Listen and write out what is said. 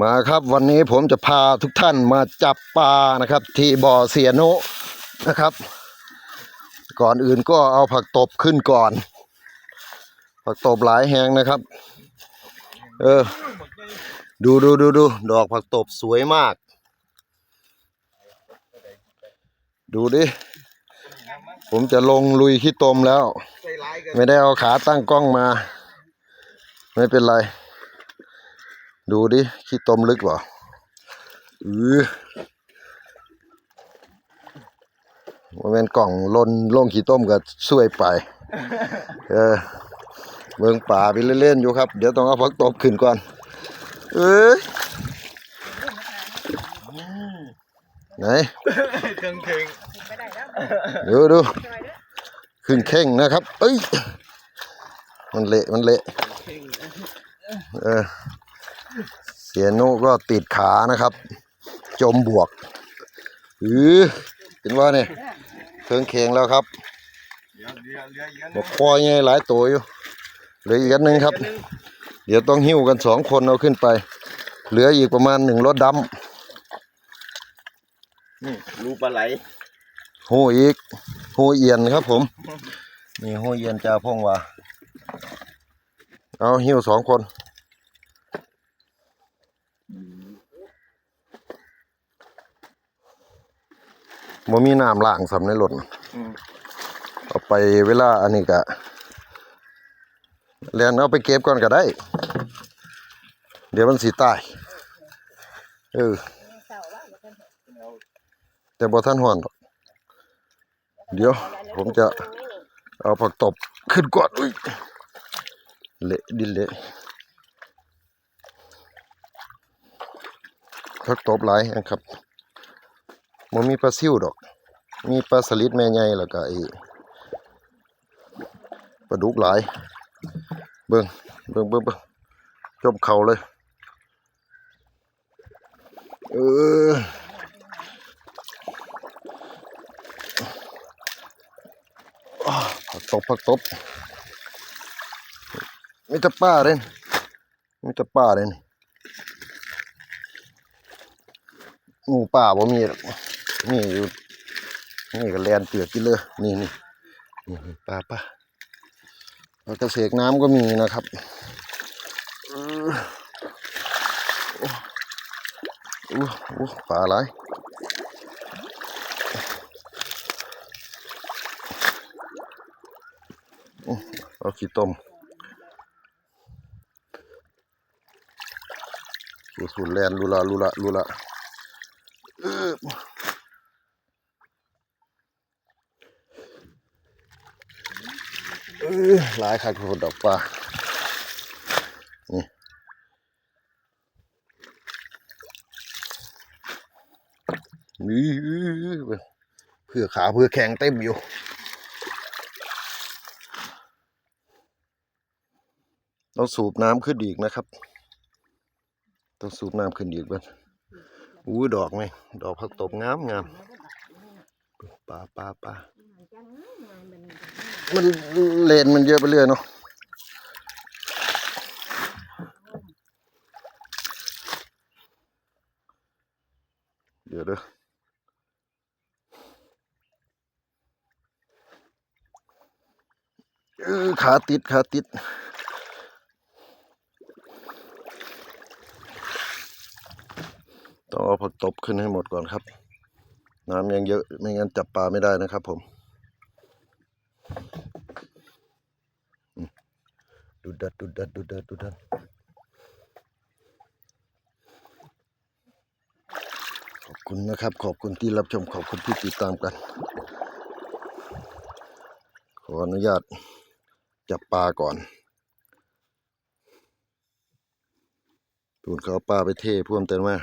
มาครับวันนี้ผมจะพาทุกท่านมาจับปลานะครับ ที่บ่อเสียโนนะครับ ก่อนอื่นก็เอาผักตบขึ้นก่อน ผักตบหลายแหงนะครับ เออ ดูดูดูดูดอกผักตบสวยมาก ดูดิ ผมจะลงลุยขี้ตมแล้ว ไม่ได้เอาขาตั้งกล้องมา ไม่เป็นไร ดูดิขี้ตมลึกเปล่าอือว่าเป็นกล่องลนลงขี้ต้มก็ช่วยไป เออเมืองป่าไปเล่นๆอยู่ครับ เดี๋ยวต้องเอาพักตบขึ้นก่อน เอ้ยไหนเครื่องถึงดูดูขึ้นเข่งนะครับ เอ้ย มันเละมันเละเออ เสียโนุก็ติดขานะครับ จมบวกอือเห็นว่าเนี่ยเครื่องเคียงแล้วครับเดี๋ยวเดี๋ยวเดี๋ยวเดี๋ยวบอกคอยไงหลายตัวอยู่เหลืออีกอันหนึ่งครับ เดี๋ยวต้องหิ้วกันสองคนเอาขึ้นไป เหลืออีกประมาณหนึ่งรถดนี่รูปลาไหลำหูอีกหูเอียนครับผม นี่หูเอียนจ่าพงว่าเอาหิ้วสองคน บ่มีน้ำล้างสำในรถน่ะอืมเอาไปเวลาอันนี้กะเรียนเอาไปเก็บก่อนก็ได้ เดี๋ยวมันสีตายเออแต่บ่ท่านห่อนหรอกเดี๋ยว ผมจะเอาผักตบขึ้นก่อนอุ้ยเละดินเละผักตบหลายแห่งครับ บ่มีปลาซิวดอก มีปลาสลิดแม่ใหญ่แล้วก็ไอ้ปลาดุกหลาย เบิ่งเบิ่งเบิ่งเบิ่งจมเข่าเลย เออผักตบผักตบมีแต่ป้าเด่นมีแต่ป้าเด่นงูป่าบ่มีหรอก มีอยู่นี่ก็แลนเปลือกกินเลยนี่นี่นี่ปลาปลาปลากระเสกน้ำก็มีนะครับออโอ้โอ้โอ้ปลาอะไรเอาขี้ต้มสูสูแลนลุละลุละลุละเออ เออ หลายคักโคดดอกปลานี่นี่เพื่อขาเพื่อแข็งเต็มอยู่ต้องสูบน้ำขึ้นอีกนะครับ ต้องสูบน้ำขึ้นอีกบ้างอู้ดอกไหมดอกผักตบงามงามปลาปลาปลา มันเลนมันเยอะไปเรื่อยเนาะเดี๋ยวเด้อขาติดขาติดต้องเอาผักตบขึ้นให้หมดก่อนครับ น้ำยังเยอะไม่งั้นจับปลาไม่ได้นะครับผม ดัดดุดัดดุดัดดุดัดขอบคุณนะครับ ขอบคุณที่รับชมขอบคุณที่ติดตามกัน ขออนุญาตจับปลาก่อนตูนเขาเอาปลาไปเทพ่วมเต็มมา